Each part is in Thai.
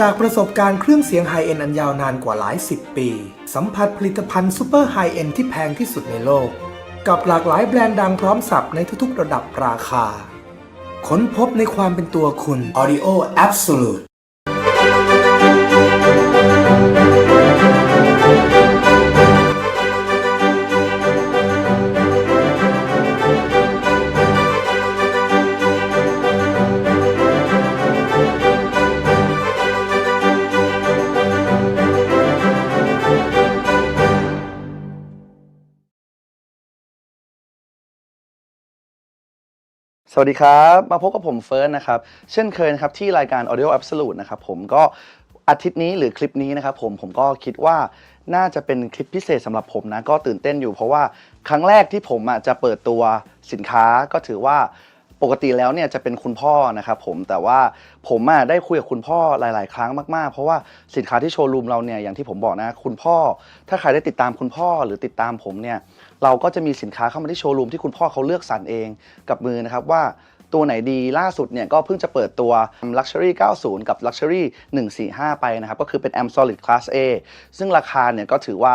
จากประสบการณ์เครื่องเสียงไฮเอ็นอันยาวนานกว่าหลายสิบปี สัมผัสผลิตภัณฑ์ซูเปอร์ไฮเอ็นที่แพงที่สุดในโลก กับหลากหลายแบรนด์ดังพร้อมสับในทุกๆระดับราคา ค้นพบในความเป็นตัวคุณ Audio Absolute สวัสดีครับ มาพบกับผมเฟิร์สนะครับ เช่นเคยนะครับที่รายการ Audio Absolute นะครับผมก็อาทิตย์นี้หรือคลิปนี้นะครับผมผมก็คิดว่าน่าจะเป็นคลิปพิเศษสำหรับผมนะ ก็ตื่นเต้นอยู่เพราะว่าครั้งแรกที่ผมอะจะเปิดตัวสินค้าก็ถือว่าปกติแล้วเนี่ยจะเป็นคุณพ่อนะครับผมแต่ว่าผมอะได้คุยกับคุณพ่อหลาย ๆ ครั้งมากๆ เพราะว่าสินค้าที่โชว์รูมเราเนี่ยอย่างที่ผมบอกนะคุณพ่อ ถ้าใครได้ติดตามคุณพ่อหรือติดตามผมเนี่ย เราก็จะมีสินค้าเข้ามาที่โชว์รูมที่คุณพ่อเขาเลือกสรรเองกับมือนะครับว่าตัวไหนดีล่าสุดเนี่ยก็เพิ่งจะเปิดตัว Luxury 90 กับ Luxury 145 ไปนะครับ ก็คือเป็น M Solid Class A ซึ่งราคาเนี่ยก็ถือว่า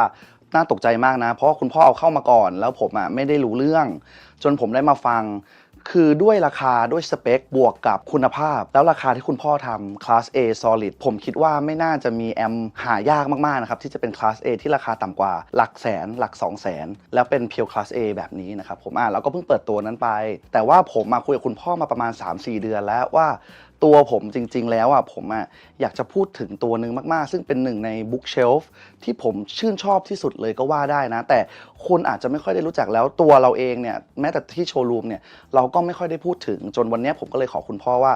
น่าตกใจมากนะ เพราะคุณพ่อเอาเข้ามาก่อน แล้วผมอะไม่ได้รู้เรื่อง จนผมได้มาฟัง คือด้วยราคาด้วยสเปค บวกกับคุณภาพ แล้วราคาที่คุณพ่อทำ Class A Solid ผมคิดว่าไม่น่าจะมีแอมหายากมากๆนะครับที่จะเป็น Class A ที่ราคาต่ำกว่าหลักแสน หลัก 2 0 0แสนแล้วเป็นเพียว Class A แบบนี้นะครับผมอะเราก็เพิ่งเปิดตัวนั้นไป แต่ว่าผมมาคุยกับคุณพ่อมาประมาณ 3-4 เดือนแล้วว่า ตัวผมจริง ๆ แล้วอะผมอะอยากจะพูดถึงตัวหนึ่งมากๆ ซึ่งเป็นหนึ่งใน Bookshelf ที่ผมชื่นชอบที่สุดเลยก็ว่าได้นะ แต่คนอาจจะไม่ค่อยได้รู้จักแล้วตัวเราเองเนี่ยแม้แต่ที่โชว์รูมเนี่ยเราก็ไม่ค่อยได้พูดถึงจนวันนี้ผมก็เลยขอคุณพ่อว่า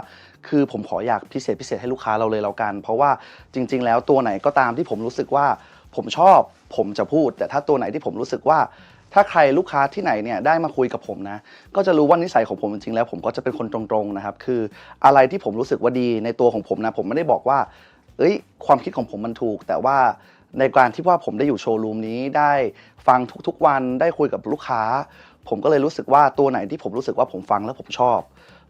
คือผมขออยากพิเศษพิเศษให้ลูกค้าเราเลยแล้วกัน เพราะว่าจริง ๆ แล้วตัวไหนก็ตามที่ผมรู้สึกว่าผมชอบผมจะพูด แต่ถ้าตัวไหนที่ผมรู้สึกว่า ถ้าใครลูกค้าที่ไหนเนี่ยได้มาคุยกับผมนะ ก็จะรู้ว่านิสัยของผมจริงๆแล้วผมก็จะเป็นคนตรงๆนะครับ คืออะไรที่ผมรู้สึกว่าดีในตัวของผมนะ ผมไม่ได้บอกว่า เอ้ย ความคิดของผมมันถูก แต่ว่าในการที่ว่าผมได้อยู่โชว์รูมนี้ได้ฟังทุกๆวันได้คุยกับลูกค้า ผมก็เลยรู้สึกว่าตัวไหนที่ผมรู้สึกว่าผมฟังแล้วผมชอบ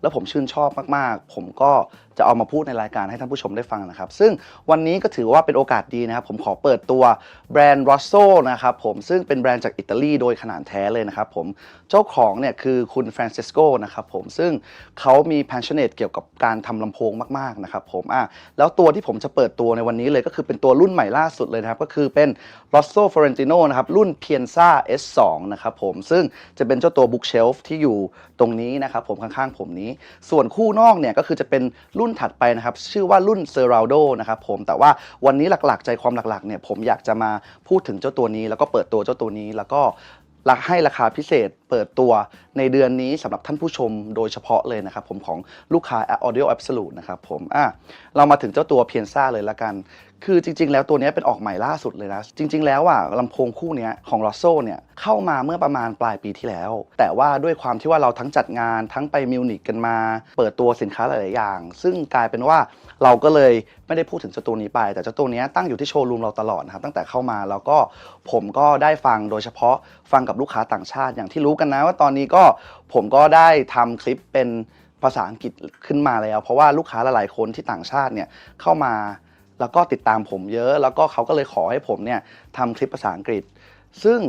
แล้วผมชื่นชอบมากๆ ผมก็ จะเอามาพูดในรายการให้ท่านผู้ชมได้ฟังนะครับ ซึ่งวันนี้ก็ถือว่าเป็นโอกาสดีนะครับ ผมขอเปิดตัวแบรนด์ Rosso นะครับผมซึ่งเป็นแบรนด์จากอิตาลีโดยขนาดแท้เลยนะครับผมเจ้าของเนี่ยคือคุณฟรานซิสโกนะครับผมซึ่งเขามี passionate เกี่ยวกับการทำลำโพงมากๆนะครับผมอะแล้วตัวที่ผมจะเปิดตัวในวันนี้เลยก็คือเป็นตัวรุ่นใหม่ล่าสุดเลยนะครับ ก็คือเป็น Rosso Florentino นะครับรุ่น Pienza S2 นะครับผมซึ่งจะเป็นเจ้าตัว bookshelf ที่อยู่ตรงนี้นะครับผมข้างๆ ผมนี้ ส่วนคู่นอกเนี่ยก็คือจะเป็นรุ่นุ่นถัดไปนะครับชื่อว่ารุ่น s e r a l d o นะครับผมแต่ว่าวันนี้หลักๆ ใจความหลักๆเนี่ยผมอยากจะมาพูดถึงเจ้าตัวนี้ แล้วก็เปิดตัวเจ้าตัวนี้แล้วก็รักให้ราคาพิเศษ เปิดตัวในเดือนนี้สำหรับท่านผู้ชมโดยเฉพาะเลยนะครับผมของลูกค้า Audio Absolute นะครับผมอะเรามาถึงเจ้าตัวเพียนซ่าเลยละกัน คือจริง ๆ แล้วตัวนี้เป็นออกใหม่ล่าสุดเลยนะ จริง ๆ แล้วอะลำโพงคู่นี้ของ r o s s o เนี่ยเข้ามาเมื่อประมาณปลายปีที่แล้ว แต่ว่าด้วยความที่ว่าเราทั้งจัดงานทั้งไปมิวนิกกันมา เปิดตัวสินค้าหลายๆอย่าง ซึ่งกลายเป็นว่าเราก็เลยไม่ได้พูดถึงเจ้าตัวนี้ไป แต่เจ้าตัวนี้ตั้งอยู่ที่โชว์รูมเราตลอดนะครับตั้งแต่เข้ามาแล้วก็ผมก็ได้ฟังโดยเฉพาะฟังกับลูกค้าต่างชาติอย่างที่รู้กันนะว่าตอนนี้ก็ผมก็ได้ทำคลิปเป็นภาษาอังกฤษขึ้นมาแล้ว เพราะว่าลูกค้าหลายๆคนที่ต่างชาติเนี่ยเข้ามาแล้วก็ติดตามผมเยอะ แล้วก็เขาก็เลยขอให้ผมเนี่ยทำคลิปภาษาอังกฤษ ซึ่ง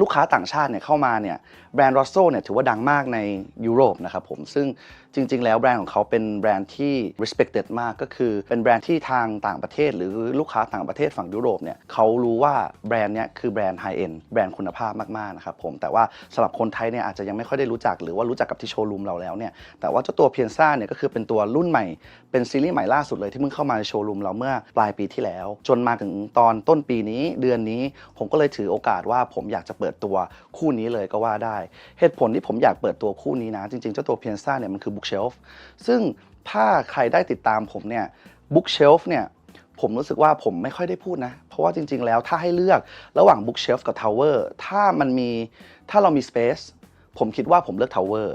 ลูกค้าต่างชาติเนี่ยเข้ามาเนี่ย แบรนด์ Rosso เนี่ยถือว่าดังมากในยุโรปนะครับผมซึ่งจริง ๆ แล้วแบรนด์ของเขาเป็นแบรนด์ที่ respected มากก็คือเป็นแบรนด์ที่ทางต่างประเทศ หรือลูกค้าต่างประเทศฝั่งยุโรปเนี่ยเขารู้ว่าแบรนด์เนี้ยคือแบรนด์ high end แบรนด์คุณภาพมากๆนะครับผมแต่ว่าสำหรับคนไทยเนี่ยอาจจะยังไม่ค่อยได้รู้จักหรือว่ารู้จักกับที่โชว์รูมเราแล้วเนี่ยแต่ว่าเจ้าตัวเพียนซ่าเนี่ยก็คือเป็นตัวรุ่นใหม่เป็นซีรีส์ใหม่ล่าสุดเลยที่เพิ่งเข้ามาในโชว์รูมเราเมื่อปลายปีที่แล้ว จนมาถึงตอนต้นปีนี้เดือนนี้ ผมก็เลยถือโอกาสว่าผมอยากจะเปิดตัวคู่นี้เลยก็ว่าได้เหตุผลที่ผมอยากเปิดตัวคู่นี้นะ จริงๆ เจ้าตัวเพียนซ่าเนี่ยมันคือบุ๊กเชลฟ์ซึ่งถ้าใครได้ติดตามผมเนี่ยบุ๊กเชลฟ์เนี่ยผมรู้สึกว่าผมไม่ค่อยได้พูดนะ เพราะว่าจริง ๆ แล้วถ้าให้เลือกระหว่าง Bookshelf กับ Tower ถ้ามันมีถ้าเรามี Space ผมคิดว่าผมเลือก Tower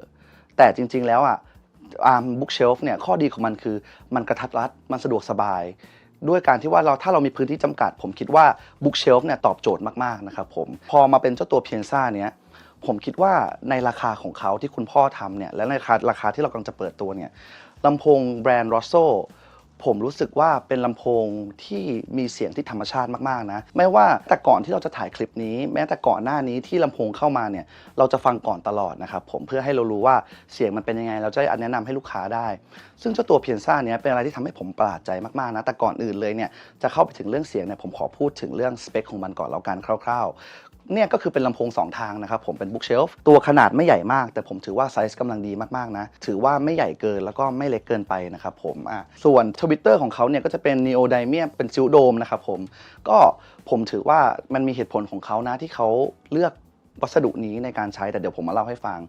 แต่จริง ๆ แล้วอะอ่า Bookshelf เนี่ยข้อดีของมันคือมันกระทัดรัด มันสะดวกสบาย ด้วยการที่ว่าเราถ้าเรามีพื้นที่จำกัด ผมคิดว่า Bookshelf เนี่ยตอบโจทย์มาก ๆ นะครับผม พอมาเป็นเจ้าตัวเพียนซ่าเนี้ย ผมคิดว่าในราคาของเขาที่คุณพ่อทำเนี่ยและในราคาราคาที่เรากำลังจะเปิดตัวเนี่ยลำโพงแบรนด์ Rosso ผมรู้สึกว่าเป็นลำโพงที่มีเสียงที่ธรรมชาติมากๆนะไม่ว่าแต่ก่อนที่เราจะถ่ายคลิปนี้ แม้แต่ก่อนหน้านี้ที่ลำโพงเข้ามาเนี่ยเราจะฟังก่อนตลอดนะครับผมเพื่อให้เรารู้ว่าเสียงมันเป็นยังไง เราจะได้แนะนำให้ลูกค้าได้ ซึ่งเจ้าตัวเพียนซ่าเนี้ยเป็นอะไรที่ทำให้ผมประหลาดใจมากๆนะแต่ก่อนอื่นเลยเนี่ยจะเข้าไปถึงเรื่องเสียงเนี่ยผมขอพูดถึงเรื่องสเปคของมันก่อนแล้วกันคร่าว ๆ เนี่ยก็คือเป็นลำโพง 2 ทางนะครับผมเป็นบุ๊กเชลฟ์ตัวขนาดไม่ใหญ่มาก แต่ผมถือว่าไซส์กำลังดีมากๆนะ ถือว่าไม่ใหญ่เกินแล้วก็ไม่เล็กเกินไปนะครับผมอะส่วนทวิตเตอร์ของเขาเนี่ยก็จะเป็นนีโอไดเมียเป็นซิลโดมนะครับผมก็ผมถือว่ามันมีเหตุผลของเขานะที่เขาเลือก วัสดุนี้ในการใช้แต่เดี๋ยวผมมาเล่าให้ฟัง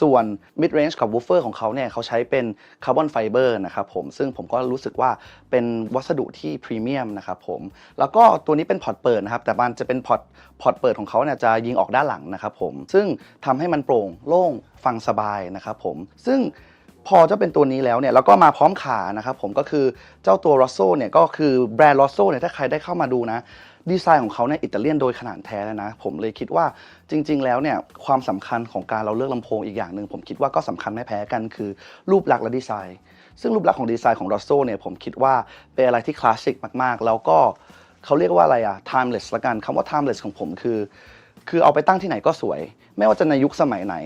ส่วน mid range กับ woofer ของเขาเนี่ยเขาใช้เป็นคาร์บอนไฟเบอร์นะครับผมซึ่งผมก็รู้สึกว่าเป็นวัสดุที่พรีเมียมนะครับผมแล้วก็ตัวนี้เป็นพอร์ตเปิดนะครับแต่มันจะเป็นพอร์ตพอร์ตเปิดของเขาเนี่ยจะยิงออกด้านหลังนะครับผมซึ่งทำให้มันโปร่งโล่งฟังสบายนะครับผมซึ่งพอจะเป็นตัวนี้แล้วเนี่ยแล้วก็มาพร้อมขานะครับผมก็คือเจ้าตัว r o s s o เนี่ยก็คือแบรนด์ r o s s o เนี่ยถ้าใครได้เข้ามาดูนะ ดีไซน์ของเขาเนี่ยอิตาเลียนโดยขนาดแท้เลยนะ ผมเลยคิดว่าจริง ๆ แล้วเนี่ยความสำคัญของการเราเลือกลำโพงอีกอย่างหนึ่งผมคิดว่าก็สำคัญไม่แพ้กันคือรูปลักษณ์และดีไซน์ ซึ่งรูปลักษณ์ของดีไซน์ของ r o s s o เนี่ยผมคิดว่าเป็นอะไรที่คลาสสิกมาก ๆ แล้วก็เขาเรียกว่าอะไรอะ timeless ละกันคำว่า timeless ของผมคือ คือเอาไปตั้งที่ไหนก็สวย ไม่ว่าจะในยุคสมัยไหน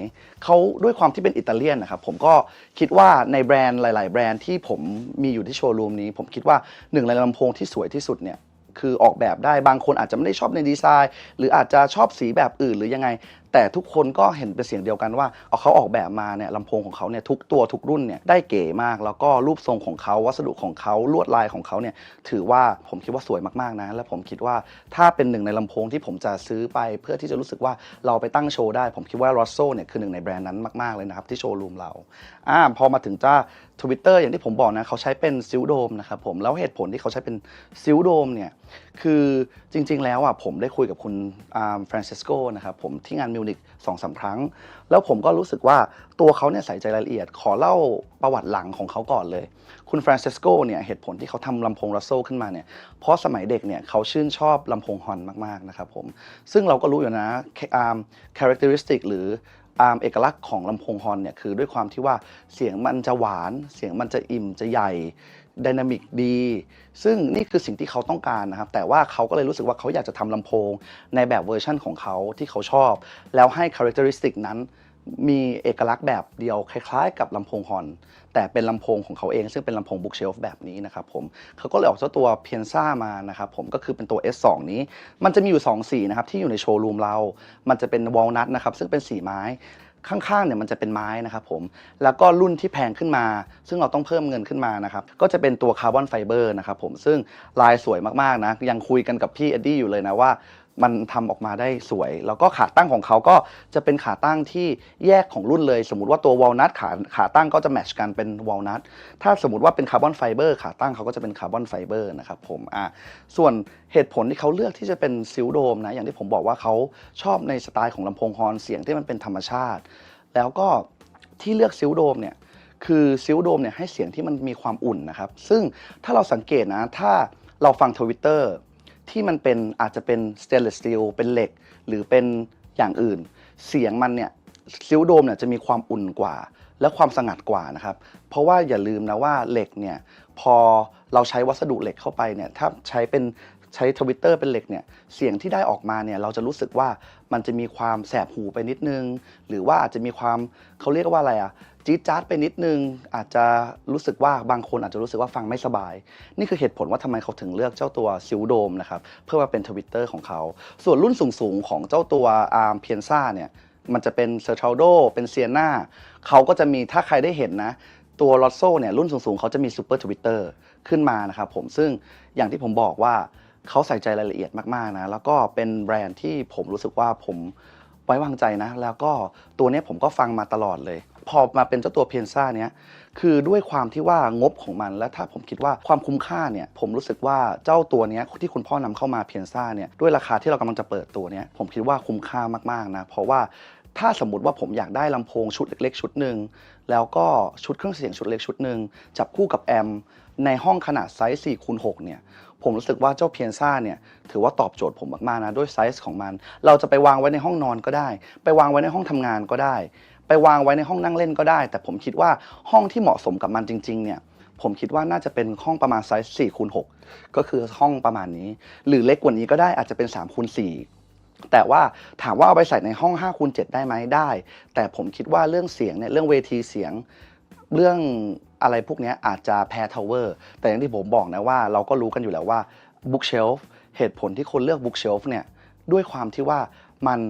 เขาด้วยความที่เป็นอิตาเลียนนะครับผมก็คิดว่าในแบรนด์หลาย ๆ แบรนด์ที่ผมมีอยู่ที่โชว์รูมนี้ ผมคิดว่าหนึ่งในลำโพงที่สวยที่สุดเนี่ย คือออกแบบได้บางคนอาจจะไม่ได้ชอบในดีไซน์ หรืออาจจะชอบสีแบบอื่นหรือยังไง แต่ทุกคนก็เห็นเป็นเสียงเดียวกันว่าเอาเขาออกแบบมาเนี่ยลำโพงของเขาเนี่ยทุกตัวทุกรุ่นเนี่ยได้เก๋มาก แล้วก็รูปทรงของเขาวัสดุของเขาลวดลายของเขาเนี่ยถือว่าผมคิดว่าสวยมากๆนะ และผมคิดว่าถ้าเป็นหนึ่งในลำโพงที่ผมจะซื้อไปเพื่อที่จะรู้สึกว่าเราไปตั้งโชว์ได้ ผมคิดว่า r o s s o เนี่ยคือหนึ่งในแบรนด์นั้นมากๆเลยนะครับที่โชว์รูมเราอ่าพอมาถึงจ้า Twitter อย่างที่ผมบอกนะเขาใช้เป็นซิลโดมนะครับผมแล้วเหตุผลที่เขาใช้เป็นซิลโดมเนี่ยคือจริง ๆ แล้วอะผมได้คุยกับคุณฟรานซิสโกนะครับผมที่งานมิวนิกสองสามครั้ง แล้วผมก็รู้สึกว่าตัวเขาเนี่ยใส่ใจรายละเอียด ขอเล่าประวัติหลังของเขาก่อนเลย คุณฟรานซิสโกเนี่ยเหตุผลที่เขาทำลำโพงรัสโซขึ้นมาเนี่ยเพราะสมัยเด็กเนี่ยเขาชื่นชอบลำโพงฮอนมาก ๆ นะครับผม ซึ่งเราก็รู้อยู่นะอ่า characteristic หรือ เอกลักษณ์ของลำโพงฮอนเนี่ยคือด้วยความที่ว่าเสียงมันจะหวาน เสียงมันจะอิ่มจะใหญ่ดินามิกดี ซึ่งนี่คือสิ่งที่เขาต้องการนะครับ แต่ว่าเขาก็เลยรู้สึกว่าเขาอยากจะทำลำโพง ในแบบเวอร์ชั่นของเขาที่เขาชอบ แล้วให้คุณลักษณะนั้น มีเอกลักษณ์แบบเดียวคล้ายๆ กับลำโพงฮอน แต่เป็นลำโพงของเขาเอง ซึ่งเป็นลำโพงบุ๊กเชลฟ์แบบนี้นะครับผมเขาก็เลยออกเจ้าตัวเพียนซ่ามานะครับผมก็คือเป็นตัว S2 นี้ มันจะมีอยู่ 2 สีนะครับที่อยู่ในโชว์รูมเรา มันจะเป็นวอลนัทนะครับซึ่งเป็นสีไม้ข้างๆเนี่ยมันจะเป็นไม้นะครับผม แล้วก็รุ่นที่แพงขึ้นมา ซึ่งเราต้องเพิ่มเงินขึ้นมานะครับ ก็จะเป็นตัวคาร์บอนไฟเบอร์นะครับผม ซึ่งลายสวยมากๆนะ ยังคุยกันกับพี่เอ็ดดี้อยู่เลยนะว่า มันทำออกมาได้สวย แล้วก็ขาตั้งของเขาก็จะเป็นขาตั้งที่แยกของรุ่นเลย สมมติว่าตัววอลนัทขาขาตั้งก็จะแมทชกันเป็นวอลนัทถ้าสมมติว่าเป็นคาร์บอนไฟเบอร์ขาตั้งเขาก็จะเป็นคาร์บอนไฟเบอร์นะครับผมอะส่วนเหตุผลที่เขาเลือกที่จะเป็นซิลโดมนะอย่างที่ผมบอกว่าเขาชอบในสไตล์ของลำโพงฮอนเสียงที่มันเป็นธรรมชาติ แล้วก็ที่เลือกซิลโดมเนี่ยคือซิลโดมเนี่ยให้เสียงที่มันมีความอุ่นนะครับซึ่งถ้าเราสังเกตนะถ้าเราฟังทวิตเตอร์ ที่มันเป็นอาจจะเป็นสเตนเลสสตีลเป็นเหล็ก หรือเป็นอย่างอื่น เสียงมันเนี่ยซิลโดมเนี่ยจะมีความอุ่นกว่า และความสงัดกว่านะครับ เพราะว่าอย่าลืมนะว่าเหล็กเนี่ยพอเราใช้วัสดุเหล็กเข้าไปเนี่ยถ้าใช้เป็นใช้ทวิตเตอร์เป็นเหล็กเนี่ยเสียงที่ได้ออกมาเนี่ยเราจะรู้สึกว่ามันจะมีความแสบหูไปนิดนึง หรือว่าอาจจะมีความเขาเรียกว่าอะไรอะ จี๊ดจ๊าดไปนิดนึง อาจจะรู้สึกว่าบางคนอาจจะรู้สึกว่าฟังไม่สบาย นี่คือเหตุผลว่าทำไมเขาถึงเลือกเจ้าตัวซิลโดมนะครับเพื่อมาเป็นทวิตเตอร์ของเขา ส่วนรุ่นสูงๆ ของเจ้าตัวอาร์มเพียนซ่าเนี่ยมันจะเป็นเซอร์ทรัลโดเป็นเซียนาเขาก็จะมีถ้าใครได้เห็นนะ ตัวลอตโซเนี่ยรุ่นสูงๆ เขาจะมีซูเปอร์ทวิตเตอร์ขึ้นมานะครับผมซึ่งอย่างที่ผมบอกว่าเขาใส่ใจรายละเอียดมากๆนะแล้วก็เป็นแบรนด์ที่ผมรู้สึกว่าผมไว้วางใจนะ แล้วก็ตัวนี้ผมก็ฟังมาตลอดเลย พอมาเป็นเจ้าตัวเพียนซ่าเนี้ยคือด้วยความที่ว่างบของมันและถ้าผมคิดว่าความคุ้มค่าเนี่ยผมรู้สึกว่าเจ้าตัวเนี้ยที่คุณพ่อนำเข้ามาเพียนซ่าเนี่ยด้วยราคาที่เรากำลังจะเปิดตัวเนี้ยผมคิดว่าคุ้มค่ามากๆนะเพราะว่าถ้าสมมติว่าผมอยากได้ลำโพงชุดเล็ก ๆ ชุดหนึ่งแล้วก็ชุดเครื่องเสียงชุดเล็กชุดหนึ่งจับคู่กับแอมในห้องขนาดไซส์4คูณ6เนี่ยผมรู้สึกว่าเจ้าเพียนซ่าเนี่ยถือว่าตอบโจทย์ผมมากๆนะด้วยไซส์ของมัน เราจะไปวางไว้ในห้องนอนก็ได้ ไปวางไว้ในห้องทำงานก็ได้ ไปวางไว้ในห้องนั่งเล่นก็ได้ แต่ผมคิดว่าห้องที่เหมาะสมกับมันจริง ๆ เนี่ย ผมคิดว่าน่าจะเป็นห้องประมาณไซส์4คูณ6ก็คือห้องประมาณนี้ หรือเล็กกว่านี้ก็ได้อาจจะเป็น3คูณ4แต่ว่าถามว่าเอาไปใส่ในห้อง5คูณ7ได้ไหมได้ แต่ผมคิดว่าเรื่องเสียงเนี่ยเรื่องเวทีเสียงเรื่องอะไรพวกนี้อาจจะแพ้ทาวเวอร์แต่อย่างที่ผมบอกนะว่าเราก็รู้กันอยู่แล้วว่า Bookshelf เหตุผลที่คนเลือก Bookshelf เนี่ยด้วยความที่ว่ามัน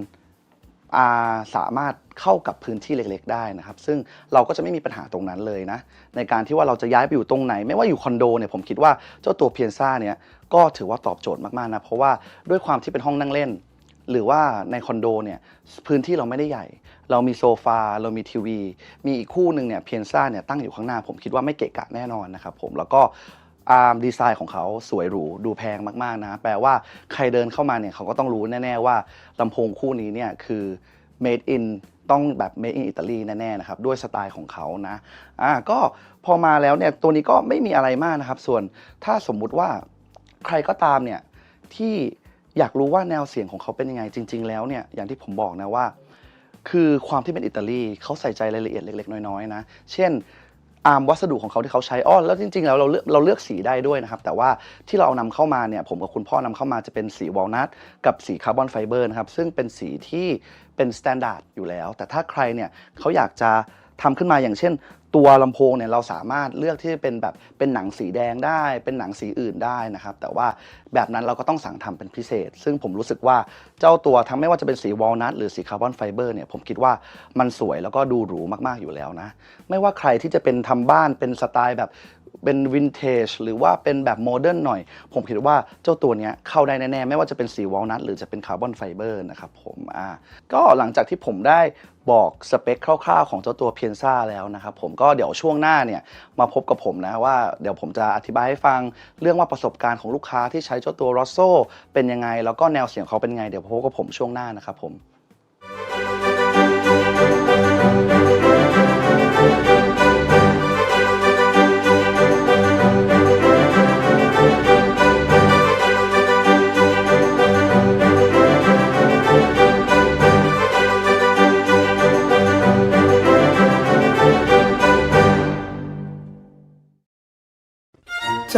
สามารถเข้ากับพื้นที่เล็ก ๆ ได้นะครับ ซึ่งเราก็จะไม่มีปัญหาตรงนั้นเลยนะ ในการที่ว่าเราจะย้ายไปอยู่ตรงไหน ไม่ว่าอยู่คอนโดเนี่ยผมคิดว่าเจ้าตัวเพียนซ่าเนี่ยก็ถือว่าตอบโจทย์มากๆนะเพราะว่าด้วยความที่เป็นห้องนั่งเล่น หรือว่าในคอนโดเนี่ยพื้นที่เราไม่ได้ใหญ่ เรามีโซฟาเรามีทีวี มีอีกคู่หนึ่งเนี่ยเพียนซ่าเนี่ยตั้งอยู่ข้างหน้าผมคิดว่าไม่เกะกะแน่นอนนะครับผมแล้วก็ อาร์มดีไซน์ของเขาสวยหรูดูแพงมากๆนะ แปลว่าใครเดินเข้ามาเนี่ยเขาก็ต้องรู้แน่ๆว่าลำโพงคู่นี้เนี่ยคือ made in ต้องแบบ made in Italy แน่ๆนะครับ ด้วยสไตล์ของเขานะอ่าก็พอมาแล้วเนี่ยตัวนี้ก็ไม่มีอะไรมากนะครับ ส่วนถ้าสมมุติว่าใครก็ตามเนี่ยที่อยากรู้ว่าแนวเสียงของเขาเป็นยังไงจริง ๆ แล้วเนี่ยอย่างที่ผมบอกนะว่า คือความที่เป็นอิตาลีเขาใส่ใจรายละเอียดเล็ก ๆ น้อยๆนะ เช่น อาร์มวัสดุของเขาที่เขาใช้อ้อแล้วจริงๆแล้วเราเลือกเราเลือกสีได้ด้วยนะครับ แต่ว่าที่เรานำนำเข้ามาเนี่ยผมกับคุณพ่อนำเข้ามาจะเป็นสีวอลนัทกับสีคาร์บอนไฟเบอร์นะครับ ซึ่งเป็นสีที่เป็นสแตนดาร์ดอยู่แล้ว แต่ถ้าใครเนี่ยเขาอยากจะทำขึ้นมาอย่างเช่น ตัวลำโพงเนี่ยเราสามารถเลือกที่จะเป็นแบบเป็นหนังสีแดงได้ เป็นหนังสีอื่นได้นะครับ แต่ว่าแบบนั้นเราก็ต้องสั่งทำเป็นพิเศษ ซึ่งผมรู้สึกว่าเจ้าตัวทั้งไม่ว่าจะเป็นสีวอลนัทหรือสีคาร์บอนไฟเบอร์เนี่ยผมคิดว่ามันสวยแล้วก็ดูหรูมากๆอยู่แล้วนะ ไม่ว่าใครที่จะเป็นทำบ้านเป็นสไตล์แบบ เป็นวินเทจหรือว่าเป็นแบบโมเดิร์นหน่อย ผมคิดว่าเจ้าตัวเนี้ยเข้าได้แน่ ๆ ไม่ว่าจะเป็นสีวอลนัทหรือจะเป็นคาร์บอนไฟเบอร์นะครับผมอ่าก็หลังจากที่ผมได้บอกสเปคคร่าว ๆ ของเจ้าตัวเพียนซ่าแล้วนะครับผมก็เดี๋ยวช่วงหน้าเนี่ยมาพบกับผมนะว่าเดี๋ยวผมจะอธิบายให้ฟังเรื่องว่าประสบการณ์ของลูกค้าที่ใช้เจ้าตัวรอสโซเป็นยังไง แล้วก็แนวเสียงเขาเป็นยังไงเดี๋ยวพบกับผมช่วงหน้านะครับผม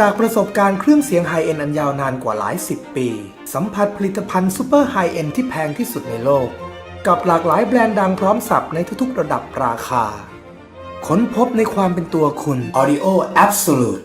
จากประสบการณ์เครื่องเสียงไฮเอ็นอันยาวนานกว่าหลายสิบปี สัมผัสผลิตภัณฑ์ซูเปอร์ไฮเอ็นที่แพงที่สุดในโลก กับหลากหลายแบรนด์ดังพร้อมสับในทุกๆระดับราคา ค้นพบในความเป็นตัวคุณ Audio Absolute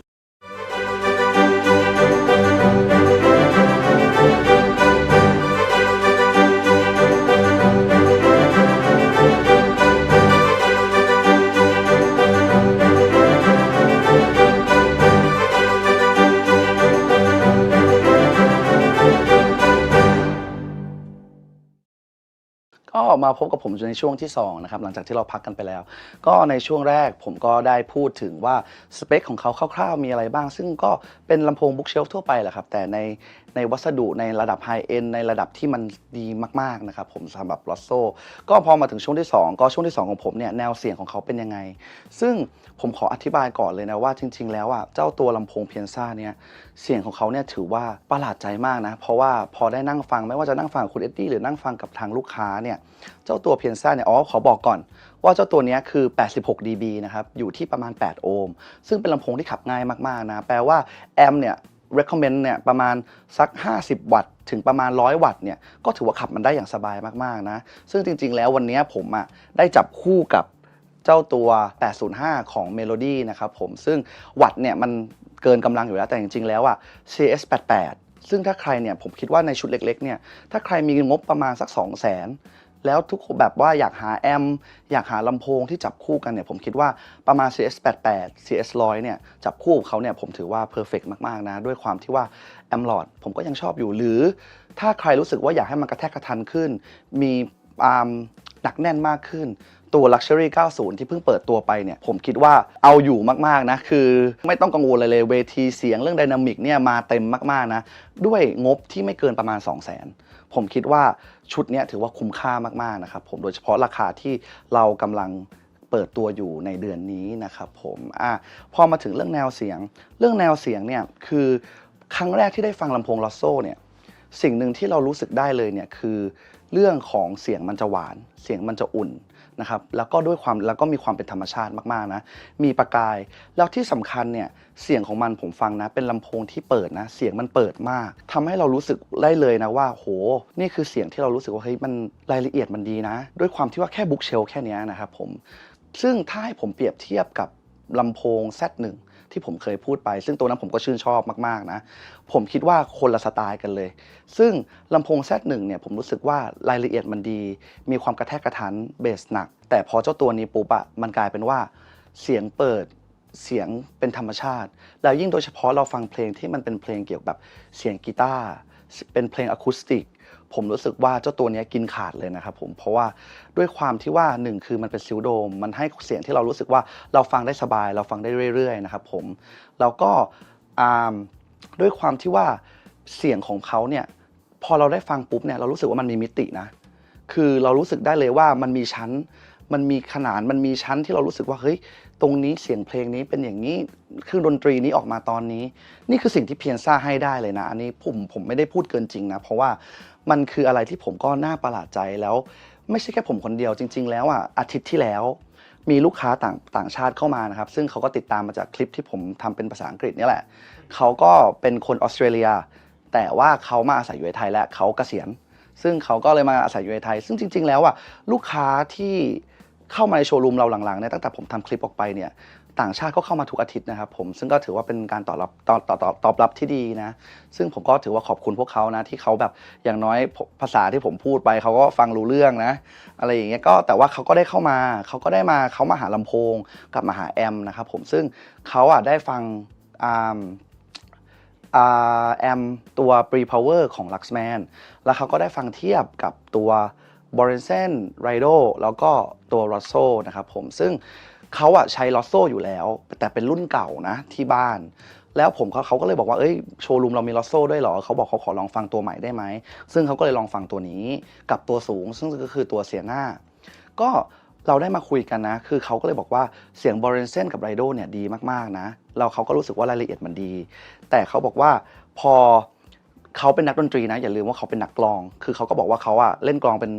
มาพบกับผมในช่วงที่2นะครับหลังจากที่เราพักกันไปแล้ว ก็ในช่วงแรกผมก็ได้พูดถึงว่าสเปคของเขาคร่าวๆ มีอะไรบ้าง ซึ่งก็เป็นลำโพงบุ๊กเชลฟ์ทั่วไปแหละครับ แต่ในในวัสดุในระดับไฮเอ็นในระดับที่มันดีมากๆนะครับผมสำหรับลอสโซก็พอมาถึงช่วงที่ 2 ก็ช่วงที่ 2 ของผมเนี่ยแนวเสียงของเขาเป็นยังไง ซึ่ง ผมขออธิบายก่อนเลยนะว่าจริง ๆ แล้วอะเจ้าตัวลำโพงเพียนซ่าเนี่ยเสียงของเขาเนี่ยถือว่าประหลาดใจมากนะ เพราะว่าพอได้นั่งฟังไม่ว่าจะนั่งฟังคุณเอ็ดดี้หรือนั่งฟังกับทางลูกค้าเนี่ยเจ้าตัวเพียนซ่าเนี่ยอ๋อขอบอกก่อน ว่าเจ้าตัวนี้คือ 86 dB นะครับอยู่ที่ประมาณ 8 โอห์มซึ่งเป็นลำโพงที่ขับง่ายมากๆนะแปลว่าแอมเนี่ย recommend เนี่ยประมาณสัก 50 วัตต์ ถึงประมาณ 100 วัตต์เนี่ยก็ถือว่าขับมันได้อย่างสบายมากๆนะ ซึ่งจริงๆแล้ววันนี้ผมอะได้จับคู่กับ เจ้าตัว 805 ของ Melody นะครับผม ซึ่งวัตต์เนี่ยมันเกินกำลังอยู่แล้ว แต่จริงๆ แล้วอะ CS88 ซึ่งถ้าใครเนี่ยผมคิดว่าในชุดเล็กๆ เนี่ย ถ้าใครมีงบประมาณสัก 2 0 0 0 0 0แล้วทุกแบบว่าอยากหาแอม อยากหาลำโพงที่จับคู่กันเนี่ยผมคิดว่าประมาณ CS88 CS100 เนี่ยจับคู่เขาเนี่ยผมถือว่าเพอร์เฟกมากๆนะ ด้วยความที่ว่าแอมหลอดผมก็ยังชอบอยู่หรือ ถ้าใครรู้สึกว่าอยากให้มันกระแทกกระทันขึ้น มีอาร์มหนักแน่นมากขึ้น ตัว Luxury 90 ที่เพิ่งเปิดตัวไปเนี่ย ผมคิดว่าเอาอยู่มากๆนะ คือไม่ต้องกังวลเลยเลยเวทีเสียงเรื่องไดนามิกเนี่ยมาเต็มมากๆนะ ด้วยงบที่ไม่เกินประมาณ 2 0 0 0 0 0ผมคิดว่าชุดนี้ถือว่าคุ้มค่ามากๆนะครับผมโดยเฉพาะราคาที่เรากำลังเปิดตัวอยู่ในเดือนนี้นะครับผมอะพอมาถึงเรื่องแนวเสียง เรื่องแนวเสียงเนี่ยคือครั้งแรกที่ได้ฟังลำโพงลอสโซเนี่ยสิ่งหนึ่งที่เรารู้สึกได้เลยเนี่ยคือ เรื่องของเสียงมันจะหวาน เสียงมันจะอุ่น นะครับแล้วก็ด้วยความแล้วก็มีความเป็นธรรมชาติมากๆนะมีประกาย แล้วที่สำคัญเนี่ยเสียงของมันผมฟังนะเป็นลำโพงที่เปิดนะเสียงมันเปิดมากทำให้เรารู้สึกได้เลยนะว่าโหนี่คือเสียงที่เรารู้สึกว่าเฮ้ยมันรายละเอียดมันดีนะ ด้วยความที่ว่าแค่บุ๊กเชลแค่เนี้ยนะครับผมซึ่งถ้าให้ผมเปรียบเทียบกับลำโพง Z1 ที่ผมเคยพูดไป ซึ่งตัวนั้นผมก็ชื่นชอบมากๆนะผมคิดว่าคนละสไตล์กันเลย ซึ่งลำโพง Z1 เนี่ยผมรู้สึกว่ารายละเอียดมันดี มีความกระแทกกระทันเบสหนัก แต่พอเจ้าตัวนี้ปุ๊บอะมันกลายเป็นว่าเสียงเปิดเสียงเป็นธรรมชาติ แล้วยิ่งโดยเฉพาะเราฟังเพลงที่มันเป็นเพลงเกี่ยวกับเสียงกีตาร์เป็นเพลงอะคูสติก ผมรู้สึกว่าเจ้าตัวนี้กินขาดเลยนะครับผมเพราะว่าด้วยความที่ว่าหนึ่งคือมันเป็นซิลโดม มันให้เสียงที่เรารู้สึกว่าเราฟังได้สบาย เราฟังได้เรื่อยๆนะครับผมแล้วก็ด้วยความที่ว่าเสียงของเขาเนี่ยพอเราได้ฟังปุ๊บเนี่ยเรารู้สึกว่ามันมีมิตินะ คือเรารู้สึกได้เลยว่ามันมีชั้น มันมีขนาดมันมีชั้นที่เรารู้สึกว่าเฮ้ย ตรงนี้เสียงเพลงนี้เป็นอย่างนี้ เครื่องดนตรีนี้ออกมาตอนนี้ นี่คือสิ่งที่เพียนซ่าให้ได้เลยนะ อันนี้ผมผมไม่ได้พูดเกินจริงนะ เพราะว่า มันคืออะไรที่ผมก็น่าประหลาดใจแล้ว ไม่ใช่แค่ผมคนเดียวจริง ๆ แล้วอะอาทิตย์ที่แล้ว มีลูกค้าต่างต่างชาติเข้ามานะครับ ซึ่งเขาก็ติดตามมาจากคลิปที่ผมทำเป็นภาษาอังกฤษนี่แหละเขาก็เป็นคนออสเตรเลีย แต่ว่าเขามาอาศัยอยู่ในไทยและเขาเกษียณซึ่งเขาก็เลยมาอาศัยอยู่ในไทย ซึ่งจริง ๆ แล้วอะลูกค้าที่เข้ามาในโชว์รูมเราหลังๆเนี่ยตั้งแต่ผมทำคลิปออกไปเนี่ย ต่างชาติก็เข้ามาทุกอาทิตย์นะครับผมซึ่งก็ถือว่าเป็นการตอบรับตอบตอบตอบตอบรับที่ดีนะซึ่งผมก็ถือว่าขอบคุณพวกเขานะที่เขาแบบอย่างน้อยภาษาที่ผมพูดไปเขาก็ฟังรู้เรื่องนะ อะไรอย่างเงี้ยก็แต่ว่าเขาก็ได้เข้ามาเขาก็ได้มาเขามาหาลำโพงกับมาหาแอมนะครับผมซึ่งเขาอะได้ฟังอ่าแอมตัว Pre Power ของ Luxman แล้วเขาก็ได้ฟังเทียบกับตัว b o r e n s e n r i d o แล้วก็ตัว r o s s o นะครับผมซึ่ง เขาอะใช้ r o s s o อยู่แล้ว แต่เป็นรุ่นเก่านะที่บ้าน แล้วผมเขาเขาก็เลยบอกว่าเอ้ยโชว์รูมเรามี r o s s o ด้วยเหรอเขาบอกเขาขอลองฟังตัวใหม่ได้ไหมซึ่งเขาก็เลยลองฟังตัวนี้กับตัวสูง ซึ่งก็คือตัวเสียหน้า ก็เราได้มาคุยกันนะ คือเขาก็เลยบอกว่าเสียงบร r เนเซนกับไรโดเนี่ยดีมากๆนะ เราเขาก็รู้สึกว่ารายละเอียดมันดี แต่เขาบอกว่าพอเขาเป็นนักดนตรีนะ อย่าลืมว่าเขาเป็นนักกลอง คือเขาก็บอกว่าเขาอะเล่นกลองเป็น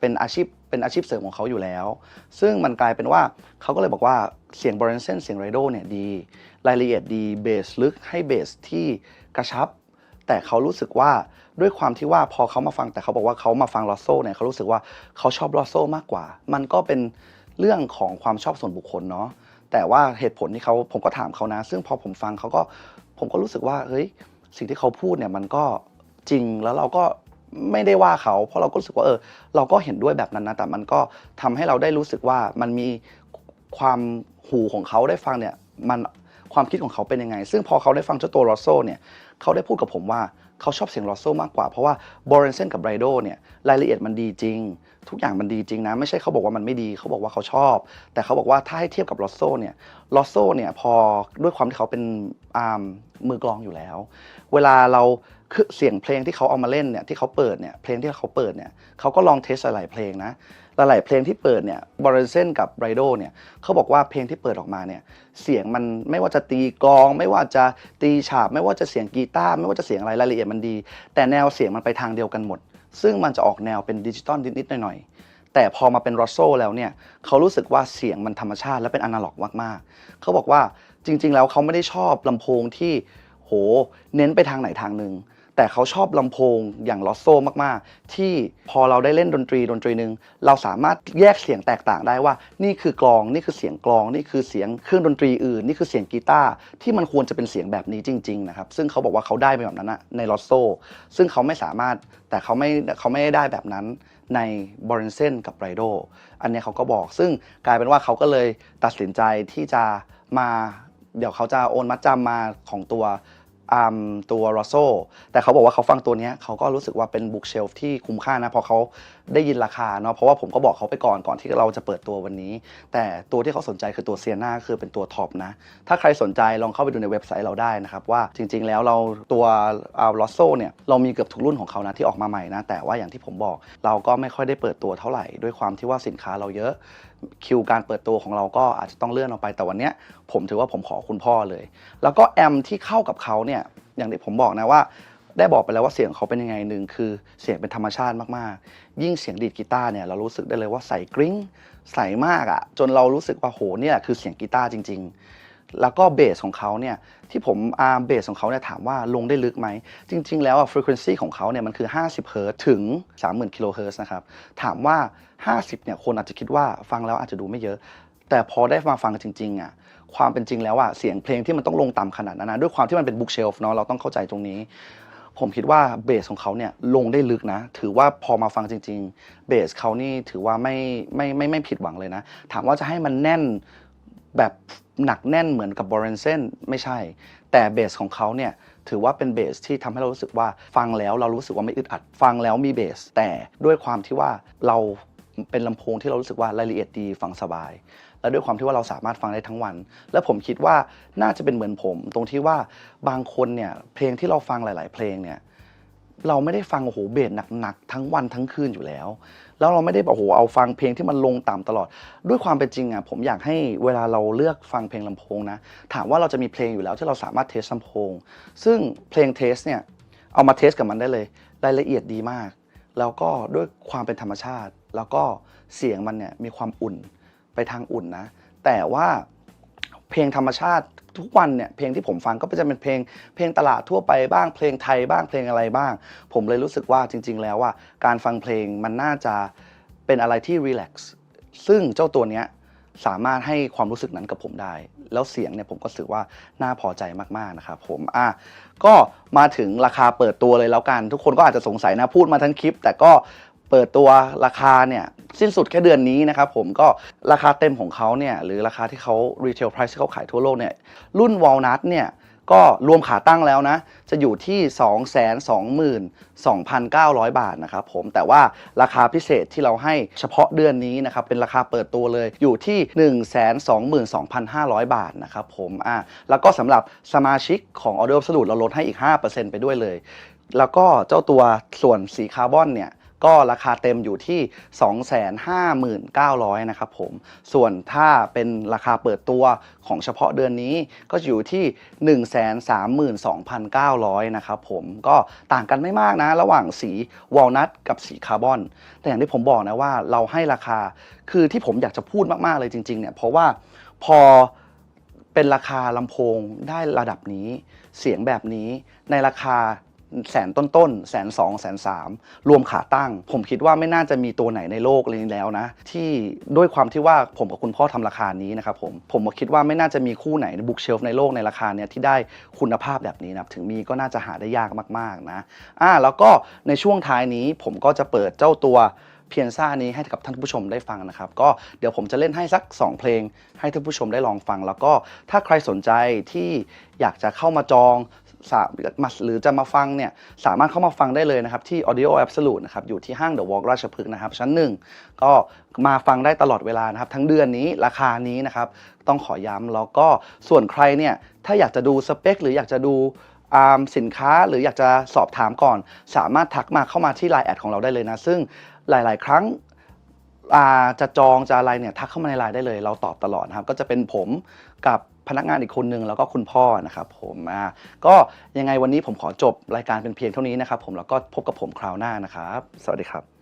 เป็นอาชีพเป็นอาชีพเสริมของเขาอยู่แล้ว ซึ่งมันกลายเป็นว่าเขาก็เลยบอกว่าเสียงบร r เ n นเซนเสียงไรโดเนี่ยดี รายละเอียดดีเบสลึกให้เบสที่กระชับ แต่เขารู้สึกว่าด้วยความที่ว่าพอเขามาฟังแต่เขาบอกว่าเขามาฟังลอสโซเนี่ยเขารู้สึกว่าเขาชอบลอสโซมากกว่า มันก็เป็นเรื่องของความชอบส่วนบุคคลเนาะแต่ว่าเหตุผลที่เขาผมก็ถามเขานะ ซึ่งพอผมฟังเขาก็ผมก็รู้สึกว่าเฮ้ยสิ่งที่เขาพูดเนี่ยมันก็จริงแล้วเราก็ ไม่ได้ว่าเขา เพราะเราก็รู้สึกว่าเออ เราก็เห็นด้วยแบบนั้นนะ แต่มันก็ทำให้เราได้รู้สึกว่ามันมีความหูของเขาได้ฟังเนี่ยมันความคิดของเขาเป็นยังไง ซึ่งพอเขาได้ฟังเจ้าตัวลอสโซเนี่ยเขาได้พูดกับผมว่าเขาชอบเสียงลอสโซมากกว่า เพราะว่าบรเ n นเซนกับไรโดเนี่ยรายละเอียดมันดีจริง ทุกอย่างมันดีจริงนะ ไม่ใช่เขาบอกว่ามันไม่ดีเขาบอกว่าเขาชอบ แต่เขาบอกว่าถ้าให้เทียบกับลอสโซเนี่ยลอสโซเนี่ยพอด้วยความที่เขาเป็นอ่ามือกลองอยู่แล้ว เวลาเรา คือเสียงเพลงที่เขาเอามาเล่นเนี่ยที่เขาเปิดเนี่ยเพลงที่เขาเปิดเนี่ยเขาก็ลองเทสหลายเพลงนะหลายเพลงที่เปิดเนี่ยบร r เ n นเซนกับไรโดเนี่ยเขาบอกว่าเพลงที่เปิดออกมาเนี่ยเสียงมันไม่ว่าจะตีกลอง ไม่ว่าจะตีฉาบ ไม่ว่าจะเสียงกีตาร์ไม่ว่าจะเสียงอะไรรายละเอียดมันดี แต่แนวเสียงมันไปทางเดียวกันหมด ซึ่งมันจะออกแนวเป็นดิจิตอลนิดๆหน่อยๆแต่พอมาเป็นรอสโซแล้วเนี่ยเขารู้สึกว่าเสียงมันธรรมชาติและเป็นอนาล็อกมากๆเขาบอกว่าจริง ๆ แล้วเขาไม่ได้ชอบลำโพงที่ โห เน้นไปทางไหนทางหนึ่งแต่เขาชอบลำโพงอย่างลอสโซมากๆ ที่พอเราได้เล่นดนตรีดนตรีหนึ่งเราสามารถแยกเสียงแตกต่างได้ว่า นี่คือกลองนี่คือเสียงกลอง นี่คือเสียงเครื่องดนตรีอื่น นี่คือเสียงกีตาร์ที่มันควรจะเป็นเสียงแบบนี้จริง ๆ นะครับ ซึ่งเขาบอกว่าเขาได้ไปแบบนั้นนะในลอสโซซึ่งเขาไม่สามารถแต่เขาไม่เขาไม่ได้แบบนั้นในบร r เ n นเซนกับไรโดอันนี้เขาก็บอก ซึ่งกลายเป็นว่าเขาก็เลยตัดสินใจที่จะมาเดี๋ยวเขาจะโอนมัดจำมาของตัว อ่าตัวรอโซแต่เขาบอกว่าเขาฟังตัวเนี้ยเขาก็รู้สึกว่าเป็นบุ๊กเชลฟ์ที่คุ้มค่านะเพราะเขา ได้ยินราคาเนาะเพราะว่าผมก็บอกเขาไปก่อนก่อนที่เราจะเปิดตัววันนี้ แต่ตัวที่เขาสนใจคือตัวเซียนาคือเป็นตัวท็อปนะ ถ้าใครสนใจลองเข้าไปดูในเว็บไซต์เราได้นะครับ ว่าจริง ๆ แล้วเราตัวอาลอโซเนี่ยเรามีเกือบทุกรุ่นของเขานะที่ออกมาใหม่นะ แต่ว่าอย่างที่ผมบอกเราก็ไม่ค่อยได้เปิดตัวเท่าไหร่ด้วยความที่ว่าสินค้าเราเยอะคิวการเปิดตัวของเราก็อาจจะต้องเลื่อนออกไปแต่วันนี้ผมถือว่าผมขอคุณพ่อเลย แล้วก็แอมที่เข้ากับเขาเนี่ยอย่างที่ผมบอกนะว่า ได้บอกไปแล้วว่าเสียงเขาเป็นยังไงหนึ่งคือเสียงเป็นธรรมชาติมากๆ ยิ่งเสียงดีดกีตาร์เนี่ยเรารู้สึกได้เลยว่าใส่กริ้งใสมากอะจนเรารู้สึกว่าโหเนี่ยคือเสียงกีตาร์จริง ๆ แล้วก็เบสของเขาเนี่ยที่ผมอาร์เบสของเขาเนี่ยถามว่าลงได้ลึกไหม จริง ๆ แล้วอะ frequency ของเขาเนี่ยมันคือ 50เฮิร์ตถึง 30,000กิโลเฮิร์ตนะครับถามว่า 50เนี่ยคนอาจจะคิดว่าฟังแล้วอาจจะดูไม่เยอะ แต่พอได้มาฟังจริงๆอะความเป็นจริงแล้วอะเสียงเพลงที่มันต้องลงต่ำขนาดนั้นนะด้วยความที่มันเป็นบุ๊กเชลฟ์เนาะเราต้องเข้าใจตรงนี้ ผมคิดว่าเบสของเขาเนี่ยลงได้ลึกนะ ถือว่าพอมาฟังจริง ๆ เบสเขานี่ถือว่าไม่ไม่ไม่ไม่ผิดหวังเลยนะ ถามว่าจะให้มันแน่นแบบหนักแน่นเหมือนกับบอร์เรนเซนไม่ใช่ แต่เบสของเขาเนี่ยถือว่าเป็นเบสที่ทำให้เรารู้สึกว่าฟังแล้วเรารู้สึกว่าไม่อึดอัด ฟังแล้วมีเบสแต่ด้วยความที่ว่าเราเป็นลำโพงที่เรารู้สึกว่ารายละเอียดดีฟังสบาย และด้วยความที่ว่าเราสามารถฟังได้ทั้งวัน และผมคิดว่าน่าจะเป็นเหมือนผม ตรงที่ว่าบางคนเนี่ยเพลงที่เราฟังหลาย ๆ เพลงเนี่ยเราไม่ได้ฟังโอ้โหเบสหนักๆทั้งวันทั้งคืนอยู่แล้ว แล้วเราไม่ได้โอ้โหเอาฟังเพลงที่มันลงต่ำตลอด ด้วยความเป็นจริงอะผมอยากให้เวลาเราเลือกฟังเพลงลำโพงนะถามว่าเราจะมีเพลงอยู่แล้วที่เราสามารถเทสลำโพง ซึ่งเพลงเทสเนี่ยเอามาเทสกับมันได้เลยรายละเอียดดีมาก แล้วก็ด้วยความเป็นธรรมชาติ แล้วก็เสียงมันเนี่ยมีความอุ่น ไปทางอุ่นนะ แต่ว่าเพลงธรรมชาติทุกวันเนี่ยเพลงที่ผมฟังก็จะเป็นเพลงเพลงตลาดทั่วไปบ้างเพลงไทยบ้างเพลงอะไรบ้าง ผมเลยรู้สึกว่าจริง ๆ แล้วว่าการฟังเพลงมันน่าจะเป็นอะไรที่รีแลกซ์ซึ่งเจ้าตัวเนี้ยสามารถให้ความรู้สึกนั้นกับผมได้ แล้วเสียงเนี่ยผมก็รู้สึกว่าน่าพอใจมากๆนะครับผมอะก็มาถึงราคาเปิดตัวเลยแล้วกัน ทุกคนก็อาจจะสงสัยนะพูดมาทั้งคลิป แต่ก็ เปิดตัวราคาเนี่ยสิ้นสุดแค่เดือนนี้นะครับผมก็ราคาเต็มของเขาเนี่ยหรือราคาที่เขา retail price ที่เขาขายทั่วโลกเนี่ยรุ่น walnut เนี่ยก็รวมขาตั้งแล้วนะ จะอยู่ที่ 222,900 บาทนะครับผมแต่ว่าราคาพิเศษที่เราให้เฉพาะเดือนนี้นะครับ เป็นราคาเปิดตัวเลยอยู่ที่ 122,500 บาทนะครับผมอะแล้วก็สำหรับสมาชิกของ Audio Absolute เราลดให้อีก 5%ไปด้วยเลย แล้วก็เจ้าตัวส่วนสีคาร์บอนเนี่ย ก็ราคาเต็มอยู่ที่ 259,900นะครับผม ส่วนถ้าเป็นราคาเปิดตัวของเฉพาะเดือนนี้ก็อยู่ที่ 132,900นะครับผม ก็ต่างกันไม่มากนะ ระหว่างสีวอลนัทกับสีคาร์บอน แต่อย่างที่ผมบอกนะว่าเราให้ราคา คือที่ผมอยากจะพูดมากๆเลยจริงๆเนี่ย เพราะว่าพอเป็นราคาลำโพงได้ระดับนี้ เสียงแบบนี้ในราคา แสนต้นๆแสนสองแสนสามรวมขาตั้ง ผมคิดว่าไม่น่าจะมีตัวไหนในโลกเลยแล้วนะ ที่ด้วยความที่ว่าผมกับคุณพ่อทำราคานี้นะครับผมผมก็คิดว่าไม่น่าจะมีคู่ไหนบุ๊กเชลฟในโลกในราคาเนี้ยที่ได้คุณภาพแบบนี้นะถึงมีก็น่าจะหาได้ยากมากๆนะอ่าแล้วก็ในช่วงท้ายนี้ผมก็จะเปิดเจ้าตัวเพียนซ่านี้ให้กับท่านผู้ชมได้ฟังนะครับ ก็เดี๋ยวผมจะเล่นให้สัก 2 เพลงให้ท่านผู้ชมได้ลองฟัง แล้วก็ถ้าใครสนใจที่อยากจะเข้ามาจอง หรือจะมาฟังเนี่ยสามารถเข้ามาฟังได้เลยนะครับที่ Audio Absolute นะครับอยู่ที่ห้าง The Walk ราชพฤกษ์นะครับชั้นหนึ่งก็มาฟังได้ตลอดเวลานะครับ ทั้งเดือนนี้ราคานี้นะครับต้องขอย้ำแล้วก็ส่วนใครเนี่ยถ้าอยากจะดูสเปค หรืออยากจะดูสินค้าหรืออยากจะสอบถามก่อน สามารถทักมาเข้ามาที่ Line แอดของเราได้เลยนะ ซึ่งหลาย ๆ ครั้งจะจองจะอะไรเนี่ยทักเข้ามาในไลน์ได้เลย เราตอบตลอดนะครับ ก็จะเป็นผมกับ พนักงานอีกคนนึงแล้วก็คุณพ่อนะครับผมอ่าก็ยังไงวันนี้ผมขอจบรายการเป็นเพียงเท่านี้นะครับผมแล้วก็พบกับผมคราวหน้านะครับ สวัสดีครับ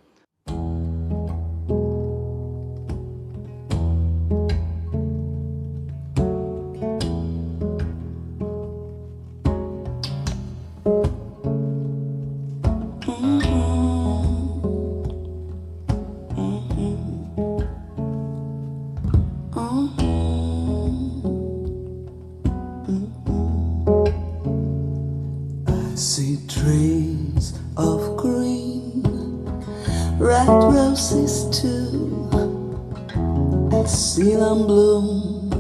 see trees of green, red roses too. I see them bloom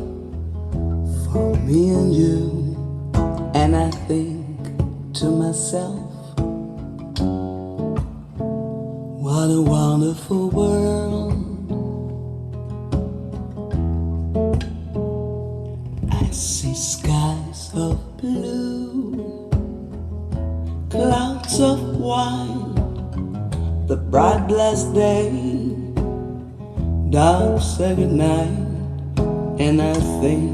for me and you, and I think to myself, dark night, and I think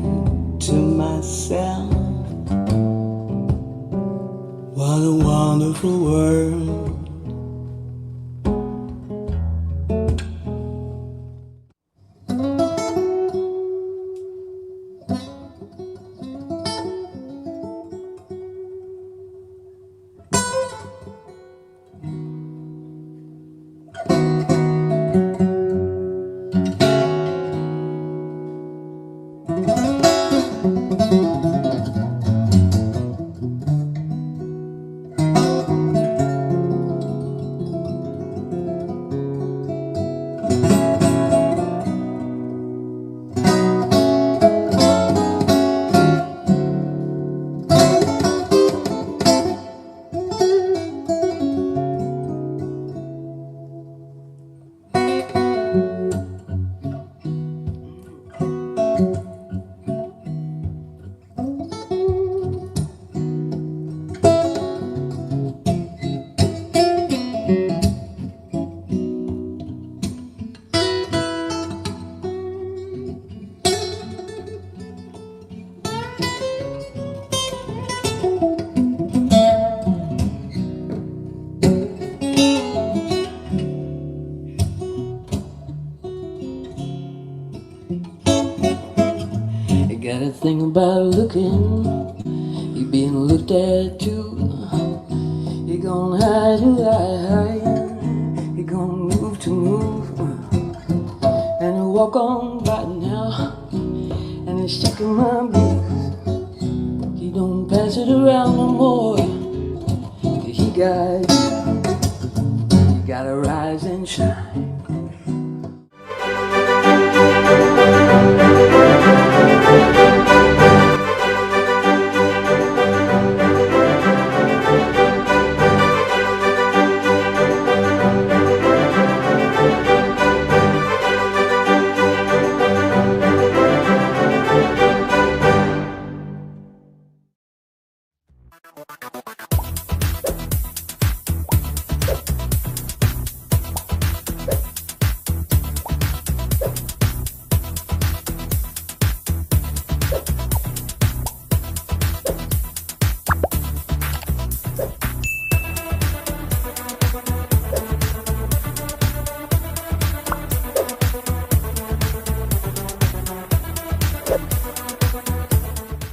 Sunshine.